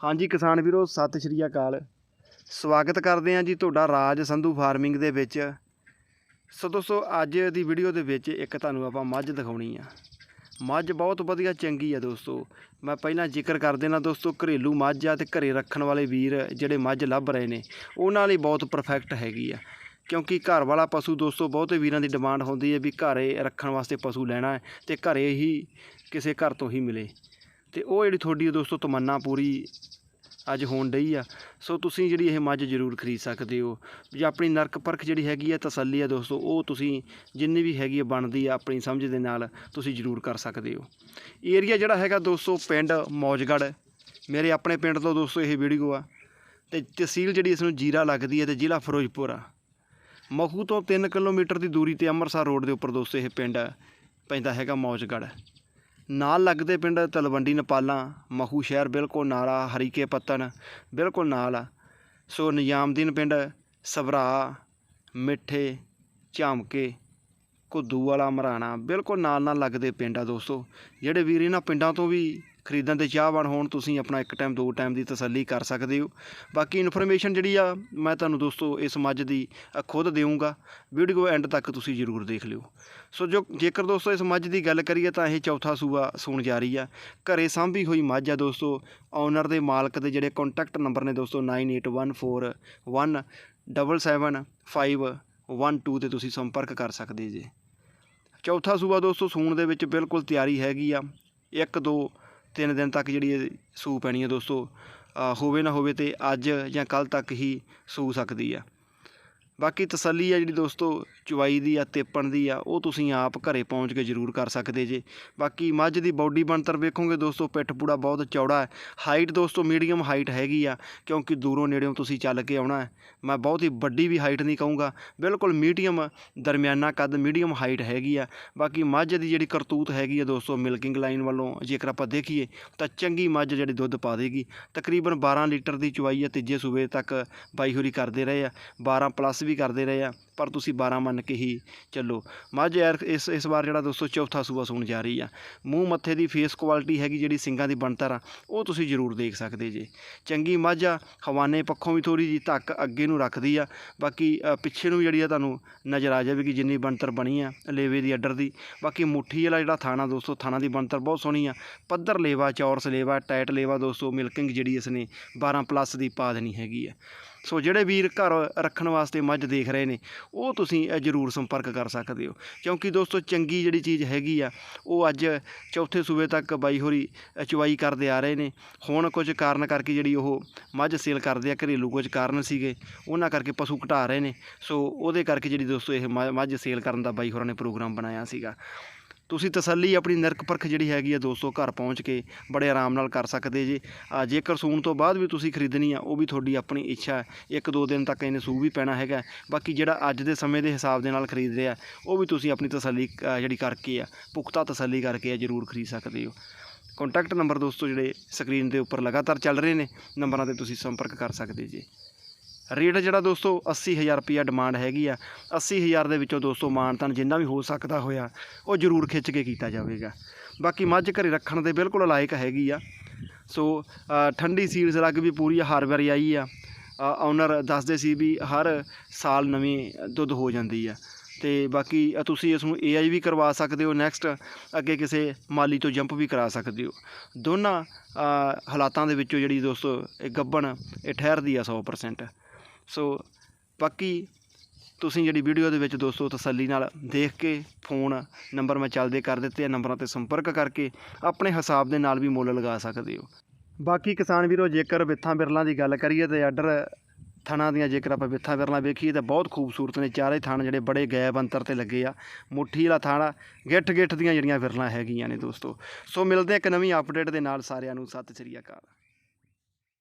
ਹਾਂਜੀ ਕਿਸਾਨ ਵੀਰੋ, ਸਤਿ ਸ਼੍ਰੀ ਅਕਾਲ। ਸਵਾਗਤ ਕਰਦੇ ਹਾਂ ਜੀ ਤੁਹਾਡਾ ਰਾਜ ਸੰਧੂ ਫਾਰਮਿੰਗ ਦੇ ਵਿੱਚ। ਸੋ ਦੋਸਤੋ, ਅੱਜ ਦੀ ਵੀਡੀਓ ਦੇ ਵਿੱਚ ਇੱਕ ਤੁਹਾਨੂੰ ਆਪਾਂ ਮੱਝ ਦਿਖਾਉਣੀ ਆ। ਮੱਝ ਬਹੁਤ ਵਧੀਆ ਚੰਗੀ ਆ ਦੋਸਤੋ। ਮੈਂ ਪਹਿਲਾਂ ਜ਼ਿਕਰ ਕਰ ਦੇਣਾ ਦੋਸਤੋ, ਘਰੇਲੂ ਮੱਝ ਆ ਤੇ ਘਰੇ ਰੱਖਣ ਵਾਲੇ ਵੀਰ ਜਿਹੜੇ ਮੱਝ ਲੱਭ ਰਹੇ ਨੇ, ਉਹਨਾਂ ਲਈ ਬਹੁਤ ਪਰਫੈਕਟ ਹੈਗੀ ਆ। ਕਿਉਂਕਿ ਘਰ ਵਾਲਾ ਪਸ਼ੂ ਦੋਸਤੋ, ਬਹੁਤੇ ਵੀਰਾਂ ਦੀ ਡਿਮਾਂਡ ਹੁੰਦੀ ਹੈ ਵੀ ਘਰੇ ਰੱਖਣ ਵਾਸਤੇ ਪਸ਼ੂ ਲੈਣਾ ਹੈ ਤੇ ਘਰੇ ਹੀ ਕਿਸੇ ਘਰ ਤੋਂ ਹੀ ਮਿਲੇ। ਤੇ ਉਹ ਜਿਹੜੀ ਤੁਹਾਡੀ ਦੋਸਤੋ ਤਮੰਨਾ ਪੂਰੀ ਅੱਜ ਹੋਣ ਡਈ ਆ। ਸੋ ਤੁਸੀਂ ਜਿਹੜੀ ਇਹ ਮੱਝ ਜ਼ਰੂਰ ਖਰੀਦ ਸਕਦੇ ਹੋ। ਜੇ ਆਪਣੀ ਨਰਕ ਪਰਖ ਜਿਹੜੀ ਹੈਗੀ ਆ, ਤਸੱਲੀ ਆ ਦੋਸਤੋ, ਉਹ ਤੁਸੀਂ ਜਿੰਨੀ ਵੀ ਹੈਗੀ ਆ ਬਣਦੀ ਆ, ਆਪਣੀ ਸਮਝ ਦੇ ਨਾਲ ਤੁਸੀਂ ਜ਼ਰੂਰ ਕਰ ਸਕਦੇ ਹੋ। ਏਰੀਆ ਜਿਹੜਾ ਹੈਗਾ ਦੋਸਤੋ, ਪਿੰਡ ਮੌਜਗੜ੍ਹ। ਮੇਰੇ ਆਪਣੇ ਪਿੰਡ ਤੋਂ ਦੋਸਤੋ ਇਹ ਵੀਡੀਓ ਆ। ਤੇ ਤਹਿਸੀਲ ਜਿਹੜੀ ਇਸ ਨੂੰ ਜੀਰਾ ਲੱਗਦੀ ਹੈ ਤੇ ਜ਼ਿਲ੍ਹਾ ਫਿਰੋਜ਼ਪੁਰ ਆ। ਮਖੂ ਤੋਂ 3 ਕਿਲੋਮੀਟਰ ਦੀ ਦੂਰੀ ਤੇ ਅੰਮ੍ਰਿਤਸਰ ਰੋਡ ਦੇ ਉੱਪਰ ਦੋਸਤੋ ਇਹ ਪਿੰਡ ਪੈਂਦਾ ਹੈਗਾ ਮੌਜਗੜ੍ਹ। ਨਾਲ ਲੱਗਦੇ ਪਿੰਡ ਤਲਵੰਡੀ, ਨਪਾਲਾਂ, ਮਹੂ ਸ਼ਹਿਰ ਬਿਲਕੁਲ ਨਾਲ ਆ, ਹਰੀਕੇ ਪੱਤਨ ਬਿਲਕੁਲ ਨਾਲ ਆ। ਸੋ ਨਿਜ਼ਾਮਦੀਨ ਪਿੰਡ ਸਭਰਾ ਮਿੱਠੇ, ਝਾਮਕੇ, ਕੁੱਦੂ ਵਾਲਾ ਮਰਾਣਾ ਬਿਲਕੁਲ ਨਾਲ ਨਾਲ ਲੱਗਦੇ ਪਿੰਡ ਆ ਦੋਸਤੋ। ਜਿਹੜੇ ਵੀਰ ਇਹਨਾਂ ਪਿੰਡਾਂ ਤੋਂ ਵੀ ਖਰੀਦਣ ਦੇ ਚਾਹਵਾਨ ਹੋਣ, ਤੁਸੀਂ ਆਪਣਾ ਇੱਕ ਟਾਈਮ ਦੋ ਟਾਈਮ ਦੀ ਤਸੱਲੀ ਕਰ ਸਕਦੇ ਹੋ। ਬਾਕੀ ਇਨਫੋਰਮੇਸ਼ਨ ਜਿਹੜੀ ਆ, ਮੈਂ ਤੁਹਾਨੂੰ ਦੋਸਤੋ ਇਸ ਮੱਝ ਦੀ ਖੁਦ ਦੇਵਾਂਗਾ ਵੀਡੀਓ ਐਂਡ ਤੱਕ ਤੁਸੀਂ ਜ਼ਰੂਰ ਦੇਖ ਲਿਓ। ਸੋ ਜੋ, ਜੇਕਰ ਦੋਸਤੋ ਇਸ ਮੱਝ ਦੀ ਗੱਲ ਕਰੀਏ ਤਾਂ ਇਹ ਚੌਥਾ ਸੂਆ ਸੂਣ ਜਾ ਰਹੀ ਆ। ਘਰੇ ਸਾਂਭੀ ਹੋਈ ਮੱਝ ਆ ਦੋਸਤੋ। ਓਨਰ ਦੇ ਮਾਲਕ ਦੇ ਜਿਹੜੇ ਕੰਟੈਕਟ ਨੰਬਰ ਨੇ ਦੋਸਤੋ 9814177512 ਤੇ ਤੁਸੀਂ ਸੰਪਰਕ ਕਰ ਸਕਦੇ ਜੇ। ਚੌਥਾ ਸੂਬਾ ਦੋਸਤੋ ਸੂਣ ਦੇ ਵਿੱਚ ਬਿਲਕੁਲ ਤਿਆਰੀ ਹੈਗੀ ਆ। ਇੱਕ, ਦੋ ਤਿੰਨ ਦਿਨ ਤੱਕ ਜਿਹੜੀ ਇਹ ਸੂ ਪੈਣੀ ਹੈ ਦੋਸਤੋ ਹੋਵੇ ਨਾ ਹੋਵੇ ਤੇ ਅੱਜ ਜਾਂ ਕੱਲ ਤੱਕ ਹੀ ਸੂ ਸਕਦੀ ਆ। ਬਾਕੀ ਤਸੱਲੀ ਆ ਜਿਹੜੀ ਦੋਸਤੋ ਚਵਾਈ ਦੀ ਆ, ਤੇਪਣ ਦੀ ਆ, ਉਹ ਤੁਸੀਂ ਆਪ ਘਰੇ ਪਹੁੰਚ ਕੇ ਜ਼ਰੂਰ ਕਰ ਸਕਦੇ ਜੇ। ਬਾਕੀ ਮੱਝ ਦੀ ਬਾਡੀ ਬਣਤਰ ਵੇਖੋਗੇ ਦੋਸਤੋ, ਪਿੱਠ ਪੂੜਾ ਬਹੁਤ ਚੌੜਾ ਹੈ। ਹਾਈਟ ਦੋਸਤੋ ਮੀਡੀਅਮ ਹਾਈਟ ਹੈਗੀ ਆ, ਕਿਉਂਕਿ ਦੂਰੋਂ ਨੇੜਿਓਂ ਤੁਸੀਂ ਚੱਲ ਕੇ ਆਉਣਾ ਹੈ। ਮੈਂ ਬਹੁਤ ਹੀ ਵੱਡੀ ਵੀ ਹਾਈਟ ਨਹੀਂ ਕਹੂੰਗਾ। ਬਿਲਕੁਲ ਮੀਡੀਅਮ ਦਰਮਿਆਨਾ ਕੱਦ ਮੀਡੀਅਮ ਹਾਈਟ ਹੈਗੀ ਆ। ਬਾਕੀ ਮੱਝ ਦੀ ਜਿਹੜੀ ਕਰਤੂਤ ਹੈਗੀ ਆ ਦੋਸਤੋ ਮਿਲਕਿੰਗ ਲਾਈਨ ਵੱਲੋਂ, ਜੇਕਰ ਆਪਾਂ ਦੇਖੀਏ, ਤਾਂ ਚੰਗੀ ਮੱਝ ਜਿਹੜੀ ਦੁੱਧ ਪਾ ਦੇਗੀ। ਤਕਰੀਬਨ 12 ਲੀਟਰ ਦੀ ਚਵਾਈ ਆ ਤੀਜੇ ਸੂਬੇ ਤੱਕ ਬਾਈ ਹੋਰੀ ਕਰਦੇ ਰਹੇ ਆ। 12 ਪਲੱਸ ਵੀ ਕਰਦੇ ਰਹੇ ਆ, ਪਰ ਤੁਸੀਂ 12 ਮੰਨ ਕੇ ਹੀ ਚੱਲੋ। ਮੱਝ ਯਾਰ, ਇਸ ਇਸ ਵਾਰ ਜਿਹੜਾ ਦੋਸਤੋ ਚੌਥਾ ਸੂਆ ਸੂਣ ਜਾ ਰਹੀ ਆ, ਮੂੰਹ ਮੱਥੇ ਦੀ ਫੇਸ ਕੁਆਲਿਟੀ ਹੈਗੀ ਜਿਹੜੀ ਸਿੰਗਾਂ ਦੀ ਬਣਤਰ ਆ, ਉਹ ਤੁਸੀਂ ਜ਼ਰੂਰ ਦੇਖ ਸਕਦੇ ਜੇ। ਚੰਗੀ ਮੱਝ ਆ ਹਵਾਨੇ ਪੱਖੋਂ ਵੀ ਥੋੜੀ ਜੀ ਧੱਕ ਅੱਗੇ ਨੂੰ ਰੱਖਦੀ ਆ, ਬਾਕੀ ਪਿੱਛੇ ਨੂੰ ਵੀ ਜਿਹੜੀ ਆ ਤੁਹਾਨੂੰ ਨਜ਼ਰ ਆ ਜਾਵੇਗੀ ਜਿੰਨੀ ਬਣਤਰ ਬਣੀ ਆ, ਲੇਵੇ ਦੀ, ਅੱਡਰ ਦੀ। ਬਾਕੀ ਮੁੱਠੀ ਵਾਲਾ ਜਿਹੜਾ ਥਾਣਾ ਦੋਸਤੋ, ਥਾਣਾ ਦੀ ਬਣਤਰ ਬਹੁਤ ਸੋਹਣੀ ਆ। ਪੱਧਰ ਲੇਵਾ, ਚੌਰਸ ਲੇਵਾ ਟਾਈਟ ਲੇਵਾ ਦੋਸਤੋ ਮਿਲਕਿੰਗ ਜਿਹੜੀ ਇਸ ਨੇ 12 ਪਲੱਸ ਦੀ ਪਾ ਦੇਣੀ ਹੈਗੀ ਆ। ਸੋ ਜਿਹੜੇ ਵੀਰ ਘਰ ਰੱਖਣ ਵਾਸਤੇ ਮੱਝ ਦੇਖ ਰਹੇ ਨੇ ਉਹ ਤੁਸੀਂ ਜ਼ਰੂਰ ਸੰਪਰਕ ਕਰ ਸਕਦੇ ਹੋ। ਕਿਉਂਕਿ ਦੋਸਤੋ ਚੰਗੀ ਜਿਹੜੀ ਚੀਜ਼ ਹੈਗੀ ਆ ਉਹ ਅੱਜ ਚੌਥੇ ਸੂਬੇ ਤੱਕ ਬਾਈ ਹੋਰੀ ਅ, ਕਰਦੇ ਆ ਰਹੇ ਨੇ। ਹੁਣ ਕੁਝ ਕਾਰਨ ਕਰਕੇ ਜਿਹੜੀ ਉਹ ਮੱਝ ਸੇਲ ਕਰਦੇ ਆ ਘਰੇਲੂ ਕੁਝ ਕਾਰਨ ਸੀਗੇ ਉਹਨਾਂ ਕਰਕੇ ਪਸ਼ੂ ਘਟਾ ਰਹੇ ਨੇ। ਸੋ ਉਹਦੇ ਕਰਕੇ ਜਿਹੜੀ ਦੋਸਤੋ ਇਹ ਮ- ਮੱਝ ਸੇਲ ਕਰਨ ਦਾ ਬਾਈ ਹੋਰਾਂ ਨੇ ਪ੍ਰੋਗਰਾਮ ਬਣਾਇਆ ਸੀਗਾ। ਤੁਸੀਂ ਤਸੱਲੀ ਆਪਣੀ ਨਿਰਕ ਪਰਖ ਜਿਹੜੀ ਹੈਗੀ ਆ ਦੋਸਤੋ ਘਰ ਪਹੁੰਚ ਕੇ ਬੜੇ ਆਰਾਮ ਨਾਲ ਕਰ ਸਕਦੇ ਜੇ। ਜੇਕਰ ਸੂਣ ਤੋਂ ਬਾਅਦ ਵੀ ਤੁਸੀਂ ਖਰੀਦਣੀ ਆ, ਉਹ ਵੀ ਤੁਹਾਡੀ ਆਪਣੀ ਇੱਛਾ ਇੱਕ ਦੋ ਦਿਨ ਤੱਕ ਇਹਨੇ ਸੂ ਵੀ ਪੈਣਾ ਹੈਗਾ ਬਾਕੀ ਜਿਹੜਾ ਅੱਜ ਦੇ ਸਮੇਂ ਦੇ ਹਿਸਾਬ ਦੇ ਨਾਲ ਖਰੀਦ ਰਿਹਾ, ਉਹ ਵੀ ਤੁਸੀਂ ਆਪਣੀ ਤਸੱਲੀ ਜਿਹੜੀ ਕਰਕੇ ਆ, ਪੁਖਤਾ ਤਸੱਲੀ ਕਰਕੇ ਆ ਜ਼ਰੂਰ ਖਰੀਦ ਸਕਦੇ ਹੋ। ਕੰਟੈਕਟ ਨੰਬਰ ਦੋਸਤੋ ਜਿਹੜੇ ਸਕਰੀਨ ਦੇ ਉੱਪਰ ਲਗਾਤਾਰ ਚੱਲ ਰਹੇ ਨੇ, ਨੰਬਰਾਂ ਤੇ ਤੁਸੀਂ ਸੰਪਰਕ ਕਰ ਸਕਦੇ ਜੀ। ਰੇਟ ਜਿਹੜਾ ਦੋਸਤੋ 80000 ਰੁਪਿਆ ਡਿਮਾਂਡ ਹੈਗੀ ਆ। 80000 ਦੇ ਵਿੱਚੋਂ ਦੋਸਤੋ ਮਾਨਤਨ ਜਿੰਨਾ ਵੀ ਹੋ ਸਕਦਾ ਹੋਇਆ, ਉਹ ਜ਼ਰੂਰ ਖਿੱਚ ਕੇ ਕੀਤਾ ਜਾਵੇਗਾ। ਬਾਕੀ ਮੱਝ ਘਰੇ ਰੱਖਣ ਦੇ ਬਿਲਕੁਲ ਲਾਇਕ ਹੈਗੀ ਆ। ਸੋ ਠੰਡੀ ਸੀਲਸ ਲੱਗ ਵੀ ਪੂਰੀ ਹਰ ਵਾਰੀ ਆਈ ਆ। ਓਨਰ ਦੱਸਦੇ ਸੀ ਵੀ ਹਰ ਸਾਲ ਨਵੀਂ ਦੁੱਧ ਹੋ ਜਾਂਦੀ ਆ। ਤੇ ਬਾਕੀ ਤੁਸੀਂ ਇਸ ਨੂੰ ਏਆਈ ਵੀ ਕਰਵਾ ਸਕਦੇ ਹੋ ਨੈਕਸਟ ਅੱਗੇ ਕਿਸੇ ਮਾਲੀ ਤੋਂ ਜੰਪ ਵੀ ਕਰਾ ਸਕਦੇ ਹੋ। ਦੋਨਾਂ ਹਾਲਾਤਾਂ ਦੇ ਵਿੱਚੋਂ ਜਿਹੜੀ ਦੋਸਤੋ ਇਹ ਗੱਬਣ, ਇਹ ਠਹਿਰਦੀ ਆ 100% ਸੋ ਬਾਕੀ ਤੁਸੀਂ ਜਿਹੜੀ ਵੀਡੀਓ ਦੇ ਵਿੱਚ ਦੋਸਤੋ ਤਸੱਲੀ ਨਾਲ ਦੇਖ ਕੇ ਫੋਨ ਨੰਬਰ ਮੈਂ ਚੱਲਦੇ ਕਰ ਦਿੱਤੇ ਆ, ਨੰਬਰਾਂ ਤੇ ਸੰਪਰਕ ਕਰਕੇ ਆਪਣੇ ਹਿਸਾਬ ਦੇ ਨਾਲ ਵੀ ਮੁੱਲ ਲਗਾ ਸਕਦੇ ਹੋ। ਬਾਕੀ ਕਿਸਾਨ ਵੀਰੋ, ਜੇਕਰ ਵਿੱਥਾਂ ਬਿਰਲਾਂ ਦੀ ਗੱਲ ਕਰੀਏ ਤੇ ਆਰਡਰ ਥਣਾ ਦੀਆਂ ਜੇਕਰ ਆਪਾਂ ਵਿੱਥਾਂ ਬਿਰਲਾਂ ਵੇਖੀਏ ਤਾਂ ਬਹੁਤ ਖੂਬਸੂਰਤ ਨੇ, ਚਾਰੇ ਥਣ ਜਿਹੜੇ ਬੜੇ ਗੈਬ ਅੰਤਰ ਤੇ ਲੱਗੇ ਆ, ਮੁੱਠੀ ਵਾਲਾ ਥਾਣਾ ਗਿੱਠ ਗਿੱਠ ਦੀਆਂ ਜਿਹੜੀਆਂ ਬਿਰਲਾਂ ਹੈਗੀਆਂ ਨੇ ਦੋਸਤੋ। ਸੋ ਮਿਲਦੇ ਆ ਇੱਕ ਨਵੀਂ ਅਪਡੇਟ ਦੇ ਨਾਲ ਸਾਰਿਆਂ ਨੂੰ, ਸਤਿ ਸ੍ਰੀ ਅਕਾਲ।